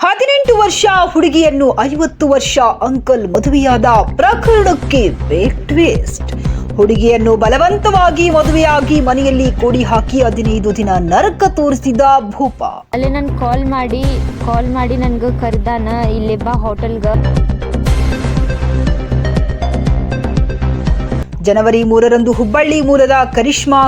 ಹದಿನೆಂಟು ವರ್ಷ ಹುಡುಗಿಯನ್ನು ಐವತ್ತು ವರ್ಷ ಅಂಕಲ್ ಮದುವೆಯಾದ ಪ್ರಕರಣಕ್ಕೆ ಬೇಕ್ ಟ್ವಿಸ್ಟ್ ಹುಡುಗಿಯನ್ನು ಬಲವಂತವಾಗಿ ಮದುವೆಯಾಗಿ ಮನೆಯಲ್ಲಿ ಕೂಡಿ ಹಾಕಿ ಹದಿನೈದು ದಿನ ನರಕ ತೋರಿಸಿದ ಭೂಪ. ಅಲ್ಲೇ ನಾನು ಕಾಲ್ ಮಾಡಿ ಕಾಲ್ ಮಾಡಿ ನನ್ಗೆ ಕರ್ದಾನ ಇಲ್ಲಿ ಬಾ ಹೋಟೆಲ್ಗೆ ಜನವರಿ ಮೂರರಂದು ಹುಬ್ಬಳ್ಳಿ ಮೂಲದ ಕರಿಷ್ಮಾ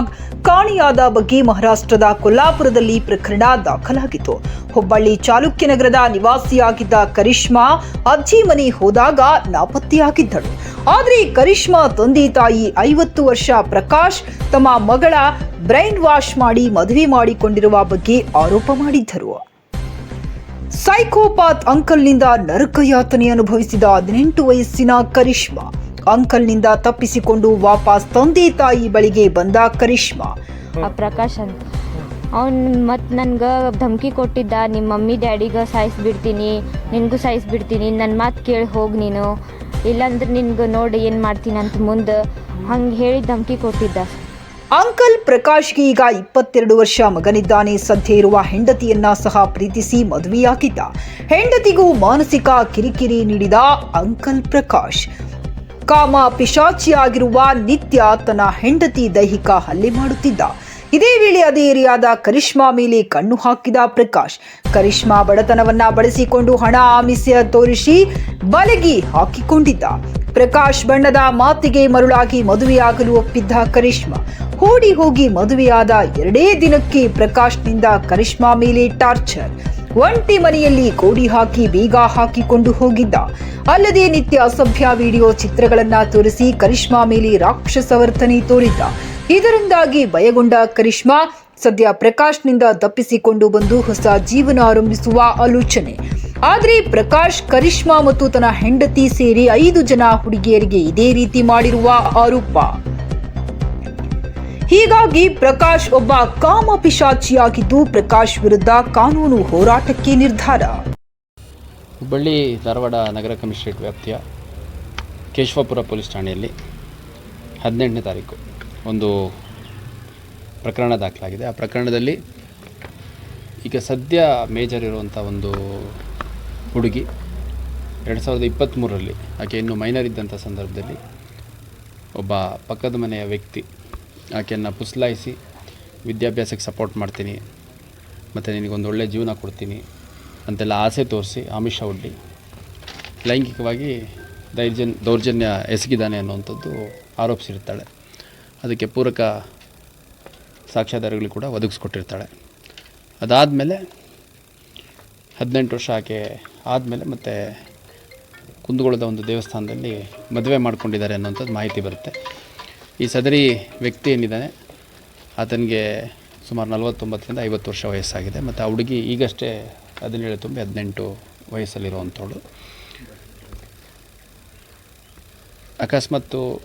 ಕಾಣೆಯಾದ ಬಗ್ಗೆ ಮಹಾರಾಷ್ಟ್ರದ ಕೊಲ್ಲಾಪುರದಲ್ಲಿ ಪ್ರಕರಣ ದಾಖಲಾಗಿತ್ತು. ಹುಬ್ಬಳ್ಳಿ ಚಾಲುಕ್ಯನಗರದ ನಿವಾಸಿಯಾಗಿದ್ದ ಕರಿಷ್ಮಾ ಅಜ್ಜಿ ಮನೆ ಹೋದಾಗ ನಾಪತ್ತೆಯಾಗಿದ್ದಳು. ಆದರೆ ಕರಿಷ್ಮಾ ತಂದೆ ತಾಯಿ ಐವತ್ತು ವರ್ಷ ಪ್ರಕಾಶ್ ತಮ್ಮ ಮಗಳ ಬ್ರೈನ್ ವಾಶ್ ಮಾಡಿ ಮದುವೆ ಮಾಡಿಕೊಂಡಿರುವ ಬಗ್ಗೆ ಆರೋಪ ಮಾಡಿದ್ದರು. ಸೈಕೋಪಾತ್ ಅಂಕಲ್ನಿಂದ ನರಕಯಾತನೆ ಅನುಭವಿಸಿದ ಹದಿನೆಂಟು ವಯಸ್ಸಿನ ಕರಿಷ್ಮಾ ಅಂಕಲ್ನಿಂದ ತಪ್ಪಿಸಿಕೊಂಡು ವಾಪಸ್ ತಂದೆ ತಾಯಿ ಬಳಿಗೆ ಬಂದ ಕರಿಷ್ಮಾ. ಆ ಪ್ರಕಾಶ್ ಅಂತ. ಅವ್ನು ಮತ್ತು ನನ್ಗೆ ಧಮಕಿ ಕೊಟ್ಟಿದ್ದ ನಿಮ್ಮ ಮಮ್ಮಿ ಡ್ಯಾಡಿಗೆ ಸಾಯಿಸ್ಬಿಡ್ತೀನಿ ನಿನಗೂ ಸಾಯಿಸ್ಬಿಡ್ತೀನಿ ನನ್ನ ಮಾತು ಕೇಳಿ ಹೋಗಿ ನೀನು. ಇಲ್ಲಾಂದ್ರೆ ನಿನ್ಗೆ ನೋಡಿ ಏನು ಮಾಡ್ತೀನಿ ಅಂತ ಮುಂದೆ ಹಂಗೆ ಹೇಳಿ ಧಮಕಿ ಕೊಟ್ಟಿದ್ದ. ಅಂಕಲ್ ಪ್ರಕಾಶ್ಗೆ ಈಗ ಇಪ್ಪತ್ತೆರಡು ವರ್ಷ ಮಗನಿದ್ದಾನೆ. ಸದ್ಯ ಇರುವ ಹೆಂಡತಿಯನ್ನ ಸಹ ಪ್ರೀತಿಸಿ ಮದುವೆಯಾಗಿದ್ದ. ಹೆಂಡತಿಗೂ ಮಾನಸಿಕ ಕಿರಿಕಿರಿ ನೀಡಿದ ಅಂಕಲ್ ಪ್ರಕಾಶ್. ಕಾಮ ಪಿಶಾಚಿಯಾಗಿರುವ ನಿತ್ಯ ತನ್ನ ಹೆಂಡತಿ ದೈಹಿಕ ಹಲ್ಲೆ ಮಾಡುತ್ತಿದ್ದ. ಇದೇ ವೇಳೆ ಅದೇ ಏರಿಯಾದ ಕರಿಷ್ಮಾ ಮೇಲೆ ಕಣ್ಣು ಹಾಕಿದ ಪ್ರಕಾಶ್. ಕರಿಷ್ಮಾ ಬಡತನವನ್ನ ಬಳಸಿಕೊಂಡು ಹಣ ಆಮಿಸ ತೋರಿಸಿ ಬಲಗಿ ಹಾಕಿಕೊಂಡಿದ್ದ. ಪ್ರಕಾಶ್ ಬಣ್ಣದ ಮಾತಿಗೆ ಮರುಳಾಗಿ ಮದುವೆಯಾಗಲು ಒಪ್ಪಿದ್ದ ಕರಿಷ್ಮಾ. ಓಡಿ ಹೋಗಿ ಮದುವೆಯಾದ ಎರಡೇ ದಿನಕ್ಕೆ ಪ್ರಕಾಶ್ನಿಂದ ಕರಿಷ್ಮಾ ಮೇಲೆ ಟಾರ್ಚರ್. ಒಂಟಿ ಮನೆಯಲ್ಲಿ ಕೋಡಿ ಹಾಕಿ ಬೀಗ ಹಾಕಿಕೊಂಡು ಹೋಗಿದ್ದ. ಅಲ್ಲದೆ ನಿತ್ಯ ಅಸಭ್ಯ ವಿಡಿಯೋ ಚಿತ್ರಗಳನ್ನ ತೋರಿಸಿ ಕರಿಷ್ಮಾ ಮೇಲೆ ರಾಕ್ಷಸ ವರ್ತನೆ ತೋರಿದ್ದ. ಇದರಿಂದಾಗಿ ಭಯಗೊಂಡ ಕರಿಷ್ಮಾ ಸದ್ಯ ಪ್ರಕಾಶ್ನಿಂದ ತಪ್ಪಿಸಿಕೊಂಡು ಬಂದು ಹೊಸ ಜೀವನ ಆರಂಭಿಸುವ ಆಲೋಚನೆ. ಆದರೆ ಪ್ರಕಾಶ್, ಕರಿಷ್ಮಾ ಮತ್ತು ತನ್ನ ಹೆಂಡತಿ ಸೇರಿ ಐದು ಜನ ಹುಡುಗಿಯರಿಗೆ ಇದೇ ರೀತಿ ಮಾಡಿರುವ ಆರೋಪ. ಹೀಗಾಗಿ ಪ್ರಕಾಶ್ ಒಬ್ಬ ಕಾಮ ಪಿಶಾಚಿಯಾಗಿದ್ದು ಪ್ರಕಾಶ್ ವಿರುದ್ಧ ಕಾನೂನು ಹೋರಾಟಕ್ಕೆ ನಿರ್ಧಾರ. ಹುಬ್ಬಳ್ಳಿ ಧಾರವಾಡ ನಗರ ಕಮಿಷನರೇಟ್ ವ್ಯಾಪ್ತಿಯ ಕೇಶವಪುರ ಪೊಲೀಸ್ ಠಾಣೆಯಲ್ಲಿ ಹದಿನೆಂಟನೇ ತಾರೀಕು ಒಂದು ಪ್ರಕರಣ ದಾಖಲಾಗಿದೆ. ಆ ಪ್ರಕರಣದಲ್ಲಿ ಈಗ ಸದ್ಯ ಮೇಜರ್ ಇರುವಂಥ ಒಂದು ಹುಡುಗಿ ಎರಡು ಸಾವಿರದ ಇಪ್ಪತ್ತ್ಮೂರರಲ್ಲಿ, ಆಕೆ ಇನ್ನೂ ಮೈನರ್ ಇದ್ದಂಥ ಸಂದರ್ಭದಲ್ಲಿ ಒಬ್ಬ ಪಕ್ಕದ ಮನೆಯ ವ್ಯಕ್ತಿ ಆಕೆಯನ್ನು ಪುಸ್ಲಾಯಿಸಿ ವಿದ್ಯಾಭ್ಯಾಸಕ್ಕೆ ಸಪೋರ್ಟ್ ಮಾಡ್ತೀನಿ. ಮತ್ತು ನಿನಗೊಂದು ಒಳ್ಳೆಯ ಜೀವನ ಕೊಡ್ತೀನಿ ಅಂತೆಲ್ಲ ಆಸೆ ತೋರಿಸಿ ಆಮಿಷ ಒಡ್ಡಿ. ಲೈಂಗಿಕವಾಗಿ ದೈರ್ಜನ್, ದೌರ್ಜನ್ಯ ಎಸಗಿದ್ದಾನೆ ಅನ್ನುವಂಥದ್ದು ಆರೋಪಿಸಿರ್ತಾಳೆ. ಅದಕ್ಕೆ ಪೂರಕ ಸಾಕ್ಷ್ಯಾಧಾರಗಳು ಕೂಡ ಒದಗಿಸ್ಕೊಟ್ಟಿರ್ತಾಳೆ. ಅದಾದಮೇಲೆ ಹದಿನೆಂಟು ವರ್ಷ ಆಕೆ ಆದಮೇಲೆ ಮತ್ತು ಕುಂದಗೋಳದ ಒಂದು ದೇವಸ್ಥಾನದಲ್ಲಿ ಮದುವೆ ಮಾಡ್ಕೊಂಡಿದ್ದಾರೆ ಅನ್ನೋಂಥದ್ದು ಮಾಹಿತಿ ಬರುತ್ತೆ. ಈ ಸದರಿ ವ್ಯಕ್ತಿ ಏನಿದ್ದಾನೆ, ಆತನಿಗೆ ಸುಮಾರು ನಲವತ್ತೊಂಬತ್ತರಿಂದ ಐವತ್ತು ವರ್ಷ ವಯಸ್ಸಾಗಿದೆ. ಮತ್ತು ಆ ಹುಡುಗಿ ಈಗಷ್ಟೇ ಹದಿನೇಳು ತುಂಬಿ ಹದಿನೆಂಟು ವಯಸ್ಸಲ್ಲಿರುವಂಥವಳು. ಅಕಸ್ಮಾತ್ತು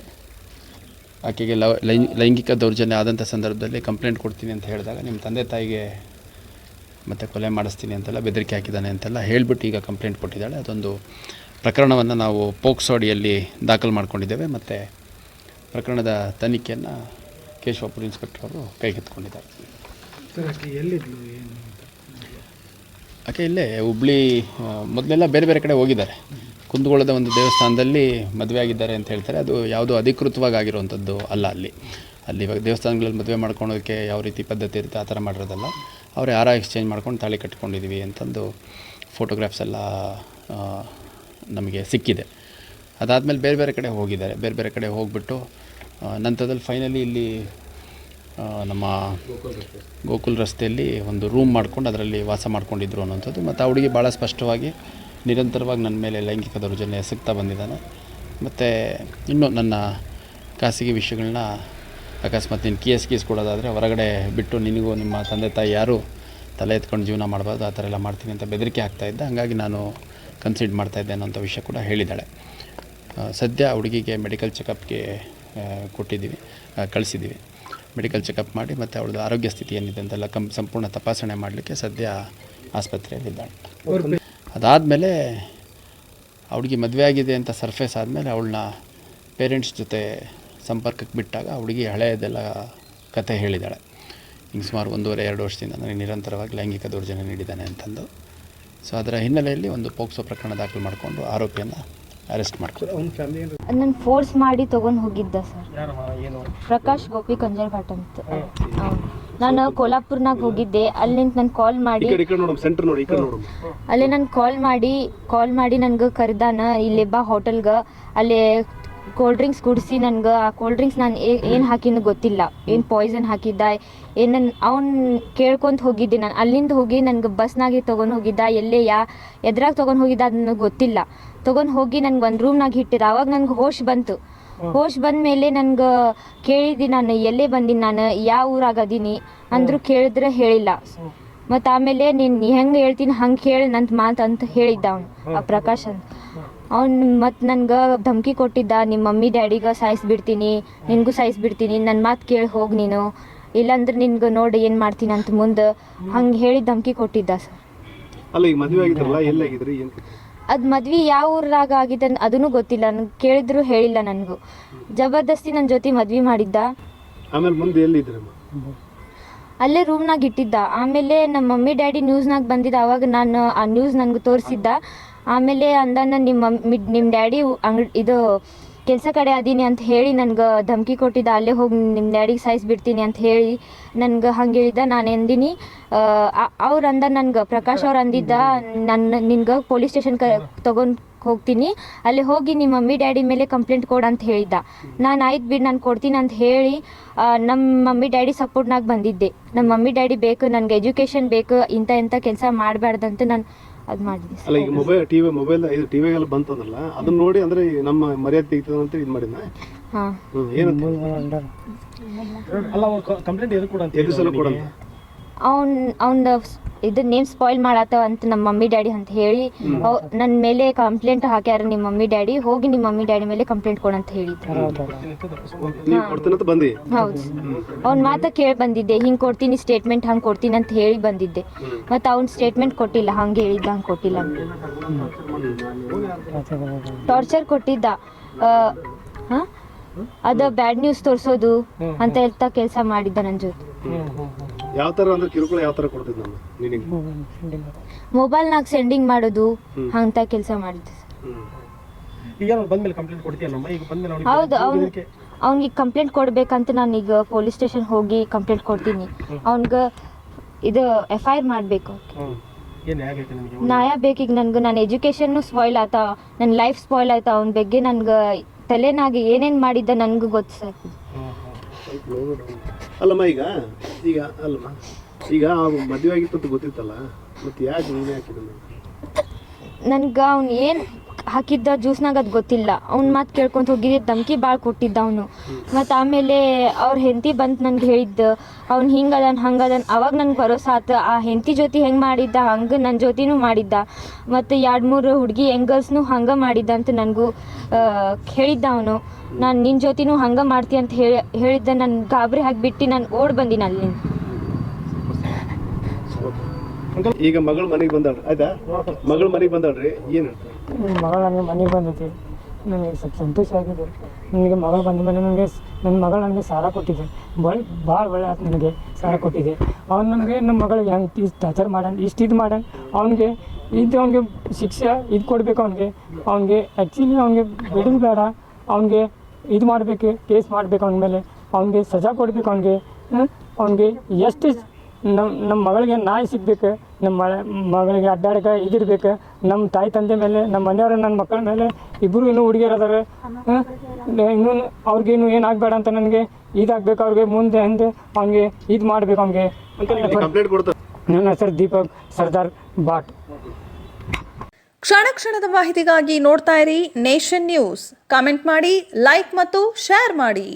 ಆಕೆಗೆ ಲವ್ ಲೈಂಗ್- ಲೈಂಗಿಕ ದೌರ್ಜನ್ಯ ಆದಂಥ ಸಂದರ್ಭದಲ್ಲಿ ಕಂಪ್ಲೇಂಟ್ ಕೊಡ್ತೀನಿ ಅಂತ ಹೇಳಿದಾಗ ನಿಮ್ಮ ತಂದೆ ತಾಯಿಗೆ ಮತ್ತು ಕೊಲೆ ಮಾಡಿಸ್ತೀನಿ ಅಂತೆಲ್ಲ, ಬೆದರಿಕೆ ಹಾಕಿದ್ದಾನೆ ಅಂತೆಲ್ಲ ಹೇಳಿಬಿಟ್ಟು ಈಗ ಕಂಪ್ಲೇಂಟ್ ಕೊಟ್ಟಿದ್ದಾಳೆ. ಅದೊಂದು ಪ್ರಕರಣವನ್ನು ನಾವು ಪೋಕ್ಸೋಡಿಯಲ್ಲಿ ದಾಖಲು ಮಾಡ್ಕೊಂಡಿದ್ದೇವೆ. ಮತ್ತು ಪ್ರಕರಣದ ತನಿಖೆಯನ್ನು ಕೇಶವಪುರ ಇನ್ಸ್ಪೆಕ್ಟರ್ ಅವರು ಕೈಗೆತ್ತಿಕೊಂಡಿದ್ದಾರೆ. ಸರ್ ಆಕೆ ಎಲ್ಲಿದ್ಲು ಏನು ಆಕೆ ಇಲ್ಲೇ ಹುಬ್ಳಿ ಮೊದಲೆಲ್ಲ ಬೇರೆ ಬೇರೆ ಕಡೆ ಹೋಗಿದ್ದಾರೆ. ಕುಂದಗೋಳದ ಒಂದು ದೇವಸ್ಥಾನದಲ್ಲಿ ಮದುವೆ ಆಗಿದ್ದಾರೆ ಅಂತ ಹೇಳ್ತಾರೆ. ಅದು ಯಾವುದೋ ಅಧಿಕೃತವಾಗಿ ಆಗಿರುವಂಥದ್ದು ಅಲ್ಲ ಅಲ್ಲಿ. ಅಲ್ಲಿ ಇವಾಗ ದೇವಸ್ಥಾನಗಳಲ್ಲಿ ಮದುವೆ ಮಾಡ್ಕೊಳೋದಕ್ಕೆ ಯಾವ ರೀತಿ ಪದ್ಧತಿ ಇರುತ್ತೆ ಆ ಥರ ಮಾಡಿರೋದಲ್ಲ. ಅವರೇ ಆರ ಎಕ್ಸ್ಚೇಂಜ್ ಮಾಡ್ಕೊಂಡು ತಾಳಿ ಕಟ್ಕೊಂಡಿದ್ದೀವಿ ಅಂತಂದು ಫೋಟೋಗ್ರಾಫ್ಸ್ ಎಲ್ಲ ನಮಗೆ ಸಿಕ್ಕಿದೆ. ಅದಾದಮೇಲೆ ಬೇರೆ ಬೇರೆ ಕಡೆ ಹೋಗಿದ್ದಾರೆ. ಬೇರೆ ಬೇರೆ ಕಡೆ ಹೋಗ್ಬಿಟ್ಟು ನಂತರದಲ್ಲಿ ಫೈನಲಿ ಇಲ್ಲಿ ನಮ್ಮ ಗೋಕುಲ್ ರಸ್ತೆಯಲ್ಲಿ ಒಂದು ರೂಮ್ ಮಾಡ್ಕೊಂಡು ಅದರಲ್ಲಿ ವಾಸ ಮಾಡ್ಕೊಂಡಿದ್ರು ಅನ್ನೋಂಥದ್ದು ಮತ್ತು ಆ ಹುಡುಗಿ ಭಾಳ ಸ್ಪಷ್ಟವಾಗಿ, ನಿರಂತರವಾಗಿ ನನ್ನ ಮೇಲೆ ಲೈಂಗಿಕ ದೌರ್ಜನ್ಯ ಎಸಗ್ತಾ ಬಂದಿದ್ದಾನೆ. ಮತ್ತು ಇನ್ನೂ ನನ್ನ ಖಾಸಗಿ ವಿಷಯಗಳನ್ನ ಅಕಸ್ಮಾತ್ ನೀನು ಕೇಸ್ ಗೀಸ್ ಕೊಡೋದಾದರೆ ಹೊರಗಡೆ ಬಿಟ್ಟು ನಿನಗೂ ನಿಮ್ಮ ತಂದೆ, ತಾಯಿ ಯಾರು ತಲೆ ಎತ್ಕೊಂಡು ಜೀವನ ಮಾಡಬಾರ್ದು, ಆ ಥರ ಎಲ್ಲ ಮಾಡ್ತೀನಿ ಅಂತ ಬೆದರಿಕೆ ಆಗ್ತಾಯಿದ್ದೆ ಹಾಗಾಗಿ ನಾನು ಕನ್ಸಿಡ್ ಮಾಡ್ತಾಯಿದ್ದೆ ಅನ್ನೋಂಥ ವಿಷಯ ಕೂಡ ಹೇಳಿದ್ದಾಳೆ. ಸದ್ಯ ಹುಡುಗಿಗೆ ಮೆಡಿಕಲ್ ಚೆಕಪ್ಗೆ ಕೊಟ್ಟಿದ್ದೀವಿ ಕಳಿಸಿದ್ದೀವಿ. ಮೆಡಿಕಲ್ ಚೆಕಪ್ ಮಾಡಿ ಮತ್ತು ಅವಳದ್ದು ಆರೋಗ್ಯ ಸ್ಥಿತಿ ಏನಿದೆ ಅಂತೆಲ್ಲ ಕಂ ಸಂಪೂರ್ಣ ತಪಾಸಣೆ ಮಾಡಲಿಕ್ಕೆ ಸದ್ಯ ಆಸ್ಪತ್ರೆಯಲ್ಲಿದ್ದಾಳೆ. ಅದಾದಮೇಲೆ ಹುಡುಗಿ ಮದುವೆ ಆಗಿದೆ ಅಂತ ಸರ್ಫೇಸ್ ಆದಮೇಲೆ ಅವಳನ್ನ ಪೇರೆಂಟ್ಸ್ ಜೊತೆ ಸಂಪರ್ಕಕ್ಕೆ ಬಿಟ್ಟಾಗ ಹುಡುಗಿ ಹಳೆಯದೆಲ್ಲ ಕತೆ ಹೇಳಿದ್ದಾಳೆ. ಹಿಂಗೆ ಸುಮಾರು ಒಂದೂವರೆ ಎರಡು ವರ್ಷದಿಂದ ನನಗೆ ನಿರಂತರವಾಗಿ ಲೈಂಗಿಕ ದೌರ್ಜನ್ಯ ನೀಡಿದ್ದಾನೆ ಅಂತಂದು. ಸೊ ಅದರ ಹಿನ್ನೆಲೆಯಲ್ಲಿ ಒಂದು ಪೋಕ್ಸೋ ಪ್ರಕರಣ ದಾಖಲು ಮಾಡಿಕೊಂಡು ಆರೋಪಿಯನ್ನು ಅರೆಸ್ಟ್ ಮಾಡ್ಕೊಂಡು ಅವ್ನ ಫ್ಯಾಮಿಲಿ ಏನು ನನ್ನ ಫೋರ್ಸ್ ಮಾಡಿ ತಗೊಂಡು ಹೋಗಿದ್ದ ಸರ್ ಪ್ರಕಾಶ್ ಗೋಪಿ ಕಂಜರ್ಘಾಟ್ ಅಂತ. ನಾನು ಕೋಲಾಪುರ್ನಾಗ ಹೋಗಿದ್ದೆ. ಅಲ್ಲಿಂದ ನಾನು ಕಾಲ್ ಮಾಡಿ ಅಲ್ಲಿ ನಾನು ಕಾಲ್ ಮಾಡಿ ಕಾಲ್ ಮಾಡಿ ನನಗೆ ಕರೆದಾನ ಇಲ್ಲಿ ಬಾ ಹೋಟೆಲ್ಗೆ ಅಲ್ಲಿ ಕೋಲ್ಡ್ ಡ್ರಿಂಕ್ಸ್ ಕುಡಿಸಿ ನನ್ಗೆ. ಆ ಕೋಲ್ಡ್ ಡ್ರಿಂಕ್ಸ್ ನಾನು ಏನು ಹಾಕಿನ ಗೊತ್ತಿಲ್ಲ. ಏನು ಪಾಯ್ಸನ್ ಹಾಕಿದ್ದ ಏನು ಅವ್ನು ಕೇಳ್ಕೊಂತ ಹೋಗಿದ್ದೆ ನಾನು. ಅಲ್ಲಿಂದ ಹೋಗಿ ನನ್ಗೆ ಬಸ್ನಾಗೆ ತೊಗೊಂಡು ಹೋಗಿದ್ದ. ಎಲ್ಲೇ ಯಾ ಎದ್ರಾಗ ತೊಗೊಂಡು ಹೋಗಿದ್ದ ಅದು ನನಗೆ ಗೊತ್ತಿಲ್ಲ. ತೊಗೊಂಡು ಹೋಗಿ ನನ್ಗೆ ಒಂದು ರೂಮ್ನಾಗ ಇಟ್ಟಿದ್ರು ಅವಾಗ ನಂಗೆ ಹೋಶ್ ಬಂತು. ಹೋಶ್ ಬಂದ ಮೇಲೆ ನನ್ಗೆ ಕೇಳಿದಿ ನಾನು ಎಲ್ಲೇ ಬಂದೀನಿ ನಾನು ಯಾವ ಊರಾಗ ಅದೀನಿ ಅಂದ್ರು ಕೇಳಿದ್ರೆ ಹೇಳಿಲ್ಲ. ಮತ್ತು ಆಮೇಲೆ ನೀನು ಹೆಂಗೆ ಹೇಳ್ತೀನಿ ಹಂಗೆ ಕೇಳಿ ನಂತ ಮಾತು ಅಂತ ಹೇಳಿದ್ದ ಅವನು ಆ ಪ್ರಕಾಶ್ ಅಂತ. ಅವ್ನು ಮತ್ತು ನನ್ಗೆ ಧಮಕಿ ಕೊಟ್ಟಿದ್ದ ನಿಮ್ಮ ಮಮ್ಮಿ ಡ್ಯಾಡಿಗೆ ನಿನ್ಗೂ ನಿನಗೂ ಸಾಯಿಸ್ಬಿಡ್ತೀನಿ ನನ್ನ ಮಾತು ಕೇಳಿ ಹೋಗಿ ನೀನು. ಇಲ್ಲಾಂದ್ರೆ ನಿನ್ಗೆ ನೋಡಿ ಏನು ಮಾಡ್ತೀನಿ ಅಂತ ಮುಂದೆ ಹಂಗೆ ಹೇಳಿ ಧಮಕಿ ಕೊಟ್ಟಿದ್ದ ಸರ್. ಅಲ್ಲ ಈಗ ಮದುವೆ ಆಗಿದ್ರಲ್ಲ ಎಲ್ಲಿ ಆಗಿದ್ರಿ? ಅದು ಮದ್ವೆ ಯಾವ ಊರಾಗ ಆಗಿದೆ ಅದೂ ಗೊತ್ತಿಲ್ಲ. ನನಗೆ ಕೇಳಿದ್ರು ಹೇಳಿಲ್ಲ ನನಗೂ. ಜಬರ್ದಸ್ತಿ ನನ್ನ ಜೊತೆ ಮದ್ವೆ ಮಾಡಿದ್ದ? ಆಮೇಲೆ ಮುಂದೆ ಎಲ್ಲಿದ್ರಮ್ಮ ಅಲ್ಲೇ ರೂಮ್ನಾಗ ಇಟ್ಟಿದ್ದ. ಆಮೇಲೆ ನಮ್ಮ ಮಮ್ಮಿ ಡ್ಯಾಡಿ ನ್ಯೂಸ್ನಾಗ ಬಂದಿದ್ದ. ಅವಾಗ ನಾನು ಆ ನ್ಯೂಸ್ ನನಗೆ ತೋರಿಸಿದ್ದ. ಆಮೇಲೆ ಅಂದ ನಿಮ್ಮ ಮಮ್ಮಿ ನಿಮ್ಮ ಡ್ಯಾಡಿ ಅಂಗಡಿ ಇದು ಕೆಲಸ ಕಡೆ ಅದೀನಿ ಅಂತ ಹೇಳಿ ನನ್ಗೆ ಧಮಕಿ ಕೊಟ್ಟಿದ್ದ, ಅಲ್ಲೇ ಹೋಗಿ ನಿಮ್ಮ ಡ್ಯಾಡಿಗೆ ಸಾಯಿಸ್ಬಿಡ್ತೀನಿ ಅಂತ ಹೇಳಿ ನನ್ಗೆ ಹಂಗೆ ಹೇಳಿದ್ದ. ನಾನು ಎಂದಿನಿ ಅವ್ರು ಅಂದ ನನ್ಗೆ, ಪ್ರಕಾಶ್ ಅವ್ರು ಅಂದಿದ್ದ, ನನ್ನ, ನಿನ್ಗೆ ಪೊಲೀಸ್ ಸ್ಟೇಷನ್ ಕ, ತೊಗೊಂಡು ಹೋಗ್ತೀನಿ. ಅಲ್ಲಿ ಹೋಗಿ ನಿಮ್ಮ ಮಮ್ಮಿ ಡ್ಯಾಡಿ ಮೇಲೆ ಕಂಪ್ಲೇಂಟ್ ಕೊಡು ಅಂತ ಹೇಳಿದ್ದ. ನಾನು ಆಯ್ತು ಬಿಡು ನಾನು ಕೊಡ್ತೀನಿ ಅಂತ ಹೇಳಿ ನಮ್ಮ ಮಮ್ಮಿ ಡ್ಯಾಡಿ ಸಪೋರ್ಟ್ನಾಗ ಬಂದಿದ್ದೆ. ನಮ್ಮ ಮಮ್ಮಿ ಡ್ಯಾಡಿ ಬೇಕು ನನಗೆ ಎಜುಕೇಷನ್ ಬೇಕು ಇಂಥ ಇಂಥ ಕೆಲಸ ಮಾಡಬಾರ್ದಂತ ನಾನು ಅದು ಮಾಡಿದ್ದೆ. ಅಲ್ಲ ಈಗ ಮೊಬೈಲ್ ಟಿವಿ ಮೊಬೈಲ್ ಇದು ಟಿವಿ ಎಲ್ಲ ಬಂತದಲ್ಲ ಅದನ್ನ ನೋಡಿ ಅಂದ್ರೆ ನಮ್ಮ ಮರ್ಯಾದೆ ತೆಗಿತದ ಅಂತ ಇದು ಮಾಡಿದ್ನ? ಹಾಂ. ಏನಂತ? ಅಲ್ಲ ಕಂಪ್ಲೇಂಟ್ ಎದು ಕೂಡ ಅಂತ ಎದು ಸಲ ಕೊಡಂತ ಅವ್ನ್ ಅವ್ನ ಇದು ನೇಮ್ ಸ್ಪಾಯ್ಲ್ ಮಾಡತ್ತವ ಅಂತ ನಮ್ಮ ಮಮ್ಮಿ ಡ್ಯಾಡಿ ಅಂತ ಹೇಳಿ ನನ್ನ ಮೇಲೆ ಕಂಪ್ಲೇಂಟ್ ಹಾಕ್ಯಾರ ನಿಮ್ಮ ಮಮ್ಮಿ ಡ್ಯಾಡಿ ಹೋಗಿ ನಿಮ್ಮ ಮಮ್ಮಿ ಡ್ಯಾಡಿ ಮೇಲೆ ಕಂಪ್ಲೇಂಟ್ ಕೊಡಂತ ಹೇಳಿದ್ರು. ನೀವು ಕೊಡ್ತೀನಂತ ಬಂದಿ? ಹೌದು. ಅವ್ನ ಮಾತ ಕೇಳಿ ಬಂದಿದ್ದೆ ಹಿಂಗೆ ಕೊಡ್ತೀನಿ ಸ್ಟೇಟ್ಮೆಂಟ್ ಹಂಗೆ ಕೊಡ್ತೀನಿ ಅಂತ ಹೇಳಿ ಬಂದಿದ್ದೆ. ಮತ್ತು ಅವ್ನ ಸ್ಟೇಟ್ಮೆಂಟ್ ಕೊಟ್ಟಿಲ್ಲ ಹಂಗೆ ಹೇಳಿದ್ದ ಹಂಗೆ ಕೊಟ್ಟಿಲ್ಲ ಟಾರ್ಚರ್ ಕೊಟ್ಟಿದ್ದ. ಹಾಂ? ಅದ ಬ್ಯಾಡ್ ನ್ಯೂಸ್ ತೋರಿಸೋದು ಅಂತ ಹೇಳ್ತಾ ಕೆಲಸ ಮಾಡಿದ್ದ ನನ್ನ ಜೊತೆ. ಯಾವ ತರ ಅಂದ್ರೆ ಕಿರುಕುಳ ಯಾವ ತರ ಕೊಡ್ತಿದ್ ನಾನು ನಿನಗೆ? ಮೊಬೈಲ್ನಾಗ ಸೆಂಡಿಂಗ್ ಮಾಡೋದು. ಅಂತ ಕೆಲಸ ಮಾಡಿದ್ದೆ ಹ್ಮ್. ಈಗ ಅವ್ನು ಬಂದ್ಮೇಲೆ ಕಂಪ್ಲೇಂಟ್ ಕೊಡ್ತೀಯಲ್ಲಮ್ಮ ಈಗ ಬಂದ್ಮೇಲೆ ಅವ್ನಿಗೆ ಹೌದು ಅವ್ನು ಇದಕ್ಕೆ ಅವ್ನಿಗೆ ಕಂಪ್ಲೇಂಟ್ ಕೊಡ್ಬೇಕಂತ ನಾನೀಗ ಪೊಲೀಸ್ ಸ್ಟೇಷನ್ ಹೋಗಿ ಕಂಪ್ಲೇಂಟ್ ಕೊಡ್ತೀನಿ. ಅವ್ನ್ಗೆ ಇದು ಎಫ್ ಐ ಆರ್ ಮಾಡಬೇಕು. ಹ್ಮ್. ಏನು ಹೇಗೈತೆ ನನಗೆ ನ್ಯಾಯ ಬೇಕೀಗ ನನ್ಗೆ ನನ್ನ ಎಜುಕೇಷನ್ನು ಸ್ಪಾಯ್ಲ್ ಆಯ್ತಾ ನನ್ನ ಲೈಫ್ ಸ್ಪಾಯ್ಲ್ ಆಯ್ತಾ ಅವನ ಬಗ್ಗೆ ನನಗೆ ತಲೆನಾಗ ಏನೇನು ಮಾಡಿದ್ದ ನನಗೂ ಗೊತ್ತು ಸರ್. ಅಲ್ಲಮ್ಮ ಈಗ ಈಗ ಅಲ್ವಾ ಈಗ ಮದುವೆ ಆಗಿತ್ತು ಗೊತ್ತಿತ್ತಲ್ಲ? ಮತ್ತೆ ಯಾಕೆ ನೀನೇ ಹಾಕಿದ ನನ್ಗೆ ಅವ್ನು ಏನು ಹಾಕಿದ್ದ ಜ್ಯೂಸ್ನಾಗ ಅದು ಗೊತ್ತಿಲ್ಲ. ಅವ್ನ ಮಾತು ಕೇಳ್ಕೊಂತ ಹೋಗಿದ್ದೆ ಧಮಕಿ ಭಾಳ ಕೊಟ್ಟಿದ್ದ ಅವನು. ಮತ್ತು ಆಮೇಲೆ ಅವ್ರ ಹೆಂಡತಿ ಬಂತು ನನ್ಗೆ ಹೇಳಿದ್ದು, ಅವ್ನು ಹಿಂಗೆ ಅದಾನ ಹಂಗೆ ಅದನ್ ಅವಾಗ ನನಗೆ ಭರೋಸಾ ಆತು. ಆ ಹೆಂಡತಿ ಜೊತೆ ಹೆಂಗೆ ಮಾಡಿದ್ದ, ಹಂಗೆ ನನ್ನ ಜೊತೆನೂ ಮಾಡಿದ್ದ. ಮತ್ತು ಎರಡು ಮೂರು ಹುಡುಗಿ ಎಂಗಲ್ಸ್ನು ಹಂಗೆ ಮಾಡಿದ್ದ ಅಂತ ನನಗೂ ಹೇಳಿದ್ದ ಅವನು. ನಾನು ನಿನ್ನ ಜೊತೆನೂ ಹಂಗೆ ಮಾಡ್ತಿ ಅಂತ ಹೇಳಿ, ಹೇಳಿದ್ದ ನಾನು ಗಾಬರಿ ಹಾಕಿಬಿಟ್ಟು ನಾನು ಓಡ್ ಬಂದಿನಿ ಅಲ್ಲಿಂದ. ಈಗ ಮಗಳು ಮನೆಗೆ ಬಂದಾಳ, ಆಯ್ತಾ? ಮಗಳು ಮನೆಗೆ ಬಂದಾಳ್ರಿ, ಏನು ಮಗಳು ನನಗೆ ಮನೆಗೆ ಬಂದೈತಿ. ನನಗೆ ಸ್ವಲ್ಪ ಸಂತೋಷ ಆಗಿದೆ. ನನಗೆ ಮಗಳು ಬಂದ ಮೇಲೆ ನನಗೆ ನನ್ನ ಮಗಳು ನನಗೆ ಸಾಲ ಕೊಟ್ಟಿದೆ. ಭಾಳ ಭಾಳ ಒಳ್ಳೆ ಆಯ್ತು ನನಗೆ ಸಾಲ ಕೊಟ್ಟಿದೆ. ಅವ್ನು ನನಗೆ ನಮ್ಮ ಮಗಳಿಗೆ ಹೆಂಗೆ ಇಷ್ಟು ಟಾರ್ಚರ್ ಮಾಡ್ಯಾನ ಇಷ್ಟು ಇದು ಮಾಡ ಅವನಿಗೆ ಇದು ಅವನಿಗೆ ಶಿಕ್ಷೆ ಇದು ಕೊಡಬೇಕು ಅವನಿಗೆ. ಅವನಿಗೆ ಆ್ಯಕ್ಚುಲಿ ಅವನಿಗೆ ಬಿಡೋದು ಬೇಡ. ಅವನಿಗೆ ಇದು ಮಾಡಬೇಕು ಕೇಸ್ ಮಾಡಬೇಕು ಅವನ ಮೇಲೆ. ಅವನಿಗೆ ಸಜಾ ಕೊಡಬೇಕು ಅವನಿಗೆ. ಅವನಿಗೆ ಎಷ್ಟು ನಮ್ಮ ನಮ್ಮ ಮಗಳಿಗೆ ನಾಯಿ ಸಿಗ್ಬೇಕು. ನಮ್ಮ ಮಳೆ ಮಗಳಿಗೆ ಅಡ್ಡಾಡಕ್ಕೆ ಇದಿರ್ಬೇಕು ನಮ್ಮ ತಾಯಿ ತಂದೆ ಮೇಲೆ ನಮ್ಮ ಮನೆಯವ್ರ ನನ್ನ ಮಕ್ಕಳ ಮೇಲೆ ಇಬ್ಬರು ಇನ್ನೂ ಹುಡುಗಿಯರು ಅದಾರೆ. ಇನ್ನೂ ಅವ್ರಿಗೇನು ಏನಾಗಬೇಡ ಅಂತ ನನಗೆ ಇದಾಗಬೇಕು ಅವ್ರಿಗೆ ಮುಂದೆ ಹಿಂದೆ ಅವ್ನಿಗೆ ಇದು ಮಾಡಬೇಕು ಅವ್ನಿಗೆ ನನ್ನ ಹೆಸರು ದೀಪಕ್ ಸರ್ದಾರ್ ಬಾಟ್. ಕ್ಷಣ ಕ್ಷಣದ ಮಾಹಿತಿಗಾಗಿ ನೋಡ್ತಾ ಇರಿ ನೇಷನ್ ನ್ಯೂಸ್. ಕಾಮೆಂಟ್ ಮಾಡಿ ಲೈಕ್ ಮತ್ತು ಶೇರ್ ಮಾಡಿ.